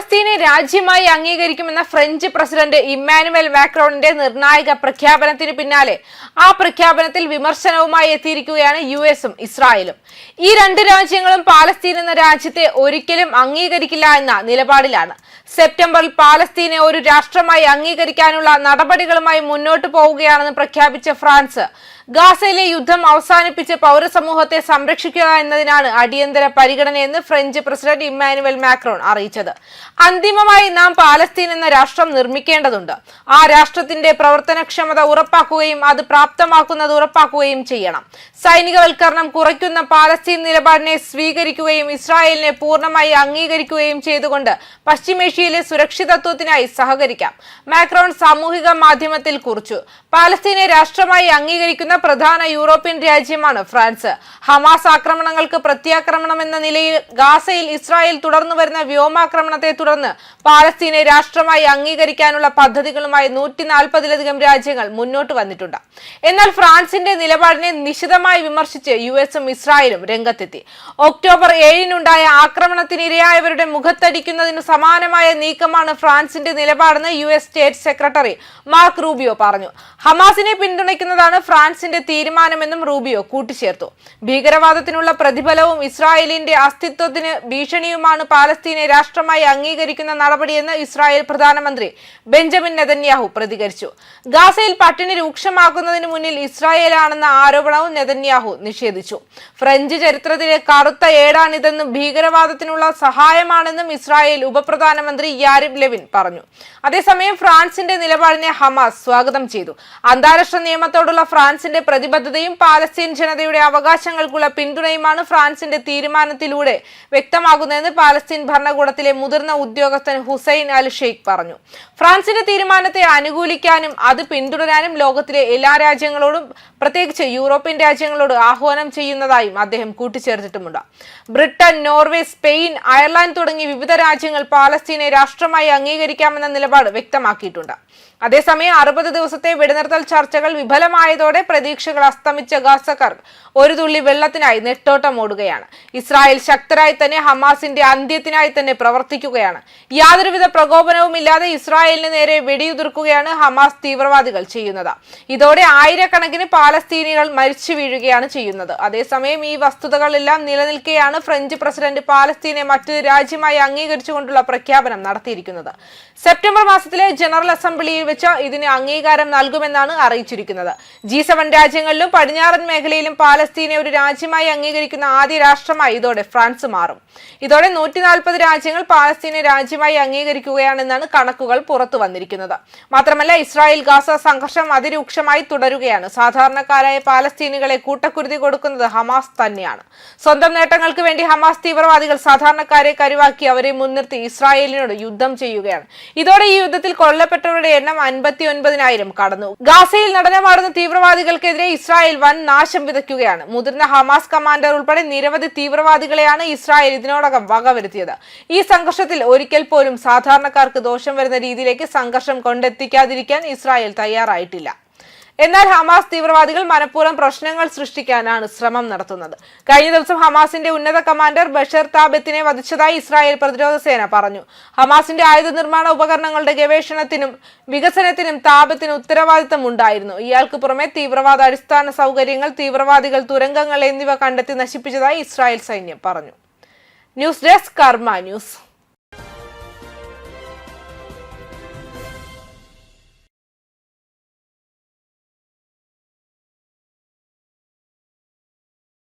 പാലസ്തീനെ രാജ്യമായി അംഗീകരിക്കുമെന്ന French president Emmanuel മാക്രോണിന്റെ നിർണായക പ്രഖ്യാപനത്തിന് പിന്നാലെ ആ പ്രഖ്യാപനത്തിൽ വിമർശനവുമായി എത്തിയിരിക്കുകയാണ് യു എസും ഇസ്രായേലും. ഈ രണ്ട് രാജ്യങ്ങളും പാലസ്തീൻ എന്ന രാജ്യത്തെ ഒരിക്കലും അംഗീകരിക്കില്ല എന്ന നിലപാടിലാണ്. സെപ്റ്റംബറിൽ പാലസ്തീനെ ഒരു രാഷ്ട്രമായി അംഗീകരിക്കാനുള്ള നടപടികളുമായി മുന്നോട്ടു പോവുകയാണെന്ന് പ്രഖ്യാപിച്ച ഫ്രാൻസ് ഗാസയിലെ യുദ്ധം അവസാനിപ്പിച്ച് പൗരസമൂഹത്തെ സംരക്ഷിക്കുക എന്നതിനാണ് അടിയന്തര പരിഗണനയെന്ന് ഫ്രഞ്ച് പ്രസിഡന്റ് ഇമ്മാനുവൽ മാക്രോൺ അറിയിച്ചത്. അന്തിമമായി നാം പാലസ്തീൻ എന്ന രാഷ്ട്രം നിർമ്മിക്കേണ്ടതുണ്ട്. ആ രാഷ്ട്രത്തിന്റെ പ്രവർത്തനക്ഷമത ഉറപ്പാക്കുകയും അത് പ്രാപ്തമാക്കുന്നത് ഉറപ്പാക്കുകയും ചെയ്യണം. സൈനികവൽക്കരണം കുറയ്ക്കുന്ന പാലസ്തീൻ നിലപാടിനെ സ്വീകരിക്കുകയും ഇസ്രായേലിനെ പൂർണമായി അംഗീകരിക്കുകയും ചെയ്തുകൊണ്ട് പശ്ചിമേഷ്യയിലെ സുരക്ഷിതത്വത്തിനായി സഹകരിക്കാം. മാക്രോൺ സാമൂഹിക മാധ്യമത്തിൽ കുറിച്ചു. പാലസ്തീനെ രാഷ്ട്രമായി അംഗീകരിക്കുന്ന പ്രധാന യൂറോപ്യൻ രാജ്യമാണ് ഫ്രാൻസ്. ഹമാസ് ആക്രമണങ്ങൾക്ക് പ്രത്യാക്രമണം എന്ന നിലയിൽ ഗാസയിൽ ഇസ്രായേൽ തുടർന്നു വരുന്ന വ്യോമാക്രമണത്തെ തുടർന്ന് പാലസ്തീനെ രാഷ്ട്രമായി അംഗീകരിക്കാനുള്ള പദ്ധതികളുമായി നൂറ്റി നാൽപ്പതിലധികം രാജ്യങ്ങൾ മുന്നോട്ട് വന്നിട്ടുണ്ട്. എന്നാൽ ഫ്രാൻസിന്റെ നിലപാടിനെ നിശിതമായി വിമർശിച്ച് യു എസും ഇസ്രായേലും രംഗത്തെത്തി. ഒക്ടോബർ ഏഴിനുണ്ടായ ആക്രമണത്തിനിരയായവരുടെ മുഖത്തടിക്കുന്നതിന് സമാനമായ നീക്കമാണ് ഫ്രാൻസിന്റെ നിലപാടെന്ന് U S state secretary Mark Rubio പറഞ്ഞു. ഹമാസിനെ പിന്തുണയ്ക്കുന്നതാണ് ഫ്രാൻസിന്റെ തീരുമാനമെന്നും റൂബിയോ കൂട്ടിച്ചേർത്തു. ഭീകരവാദത്തിനുള്ള പ്രതിഫലവും ഇസ്രായേലിന്റെ അസ്തിത്വത്തിന് ഭീഷണിയുമാണ് പാലസ്തീനെ രാഷ്ട്രമായി അംഗീകരിക്കുന്ന നടപടിയെന്ന് ഇസ്രായേൽ പ്രധാനമന്ത്രി ബെഞ്ചമിൻ നെതന്യാഹു പ്രതികരിച്ചു. ഗാസയിൽ പട്ടിണി രൂക്ഷമാക്കുന്നതിന് മുന്നിൽ ഇസ്രായേലാണെന്ന ആരോപണവും നെതന്യാഹു നിഷേധിച്ചു. ഫ്രഞ്ച് ചരിത്രത്തിലെ കറുത്ത ഏടാണിതെന്നും ഭീകരവാദത്തിനുള്ള സഹായമാണെന്നും ഇസ്രായേൽ ഉപപ്രധാനമന്ത്രി യാരിബ് ലെവിൻ പറഞ്ഞു. അതേസമയം ഫ്രാൻസിന്റെ നിലപാടിനെ ഹമാസ് സ്വാഗതം ചെയ്തു. അന്താരാഷ്ട്ര നിയമത്തോടുള്ള ഫ്രാൻസിന്റെ പ്രതിബദ്ധതയും പാലസ്തീൻ ജനതയുടെ അവകാശങ്ങൾക്കുള്ള പിന്തുണയുമാണ് ഫ്രാൻസിന്റെ തീരുമാനത്തിലൂടെ വ്യക്തമാകുന്നതെന്ന് പാലസ്തീൻ ഭരണകൂടത്തിലെ മുതിർന്ന ഉദ്യോഗസ്ഥൻ ഹുസൈൻ അൽ ഷെയ്ഖ് പറഞ്ഞു. ഫ്രാൻസിന്റെ തീരുമാനത്തെ അനുകൂലിക്കാനും അത് പിന്തുടരാനും ലോകത്തിലെ എല്ലാ രാജ്യങ്ങളോടും പ്രത്യേകിച്ച് യൂറോപ്യൻ രാജ്യങ്ങളോട് ആഹ്വാനം ചെയ്യുന്നതായും അദ്ദേഹം കൂട്ടിച്ചേർത്തിട്ടുമുണ്ട്. ബ്രിട്ടൻ നോർവേ സ്പെയിൻ അയർലാൻഡ് തുടങ്ങി വിവിധ രാജ്യങ്ങൾ പാലസ്തീനെ രാഷ്ട്രമായി അംഗീകരിക്കാമെന്ന നിലപാട് വ്യക്തമാക്കിയിട്ടുണ്ട്. അതേസമയം അറുപത് ദിവസത്തെ വെടിനിർത്തൽ ചർച്ചകൾ വിഫലമായതോടെ പ്രതീക്ഷകൾ അസ്തമിച്ച ഗാസക്കാർ ഒരു തുള്ളി വെള്ളത്തിനായി നെട്ടോട്ടം ഓടുകയാണ്. ഇസ്രായേൽ ശക്തരായി തന്നെ ഹമാസിന്റെ അന്ത്യത്തിനായി തന്നെ പ്രവർത്തിക്കുകയാണ്. യാതൊരുവിധ പ്രകോപനവും ഇല്ലാതെ ഇസ്രായേലിന് നേരെ വെടിയുതിർക്കുകയാണ് ഹമാസ് തീവ്രവാദികൾ ചെയ്യുന്നത്. ഇതോടെ ആയിരക്കണക്കിന് പാലസ്തീനികൾ മരിച്ചു വീഴുകയാണ് ചെയ്യുന്നത്. അതേസമയം ഈ വസ്തുതകളെല്ലാം നിലനിൽക്കെയാണ് ഫ്രഞ്ച് പ്രസിഡന്റ് പാലസ്തീനെ മറ്റൊരു രാജ്യമായി അംഗീകരിച്ചുകൊണ്ടുള്ള പ്രഖ്യാപനം നടത്തിയിരിക്കുന്നത്. സെപ്റ്റംബർ മാസത്തിലെ ജനറൽ അസംബ്ലിയിൽ വെച്ച് ഇതിന് അംഗീകാരം നൽകുമെന്നാണ് അറിയിച്ചിരിക്കുന്നത്. ജി സെവൻ രാജ്യങ്ങളിലും പടിഞ്ഞാറൻ മേഖലയിലും പാലസ്തീനെ ഒരു രാജ്യമായി അംഗീകരിക്കുന്ന ആദ്യ രാഷ്ട്രമായി ഇതോടെ ഫ്രാൻസ് മാറും. ഇതോടെ നൂറ്റി നാൽപ്പത് രാജ്യങ്ങൾ പാലസ്തീനെ രാജ്യമായി അംഗീകരിക്കുകയാണെന്നാണ് കണക്കുകൾ പുറത്തു വന്നിരിക്കുന്നത്. മാത്രമല്ല ഇസ്രായേൽ ഗാസ സംഘർഷം അതിരൂക്ഷമായി തുടരുകയാണ്. സാധാരണക്കാരായ പാലസ്തീനികളെ കൂട്ടക്കുരുതി കൊടുക്കുന്നത് ഹമാസ് തന്നെയാണ്. സ്വന്തം നേട്ടങ്ങൾക്ക് വേണ്ടി ഹമാസ് തീവ്രവാദികൾ സാധാരണക്കാരെ കരുവാക്കി അവരെ മുൻനിർത്തി ഇസ്രായേലിനോട് യുദ്ധം ചെയ്യുകയാണ്. ഇതോടെ ഈ യുദ്ധത്തിൽ കൊല്ലപ്പെട്ടവരുടെ എണ്ണം അൻപത്തി ഒൻപതിനായിരം കടന്നു. ഗാസയിൽ നടനമാടുന്ന തീവ്രവാദികൾക്കെതിരെ ഇസ്രായേൽ വൻ നാശം വിതയ്ക്കുകയാണ്. മുതിർന്ന ഹമാസ് കമാൻഡർ ഉൾപ്പെടെ നിരവധി തീവ്രവാദികളെയാണ് ഇസ്രായേൽ ഇതിനോടകം വകവരുത്തിയത്. ഈ സംഘർഷത്തിൽ ഒരിക്കൽ പോലും സാധാരണക്കാർക്ക് ദോഷം വരുന്ന രീതിയിലേക്ക് സംഘർഷം കൊണ്ടെത്തിക്കാതിരിക്കാൻ ഇസ്രായേൽ തയ്യാറായിട്ടില്ല. എന്നാൽ ഹമാസ് തീവ്രവാദികൾ മനഃപൂർവം പ്രശ്നങ്ങൾ സൃഷ്ടിക്കാനാണ് ശ്രമം നടത്തുന്നത്. കഴിഞ്ഞ ദിവസം ഹമാസിന്റെ ഉന്നത കമാൻഡർ ബഷർ താബത്തിനെ വധിച്ചതായി ഇസ്രായേൽ പ്രതിരോധ സേന പറഞ്ഞു. ഹമാസിന്റെ ആയുധ നിർമ്മാണ ഉപകരണങ്ങളുടെ ഗവേഷണത്തിനും വികസനത്തിനും താപത്തിന് ഉത്തരവാദിത്തം ഉണ്ടായിരുന്നു. ഇയാൾക്ക് പുറമെ തീവ്രവാദ അടിസ്ഥാന സൗകര്യങ്ങൾ തീവ്രവാദികൾ തുരങ്കങ്ങൾ എന്നിവ കണ്ടെത്തി നശിപ്പിച്ചതായി ഇസ്രായേൽ സൈന്യം പറഞ്ഞു. News desk Karma news.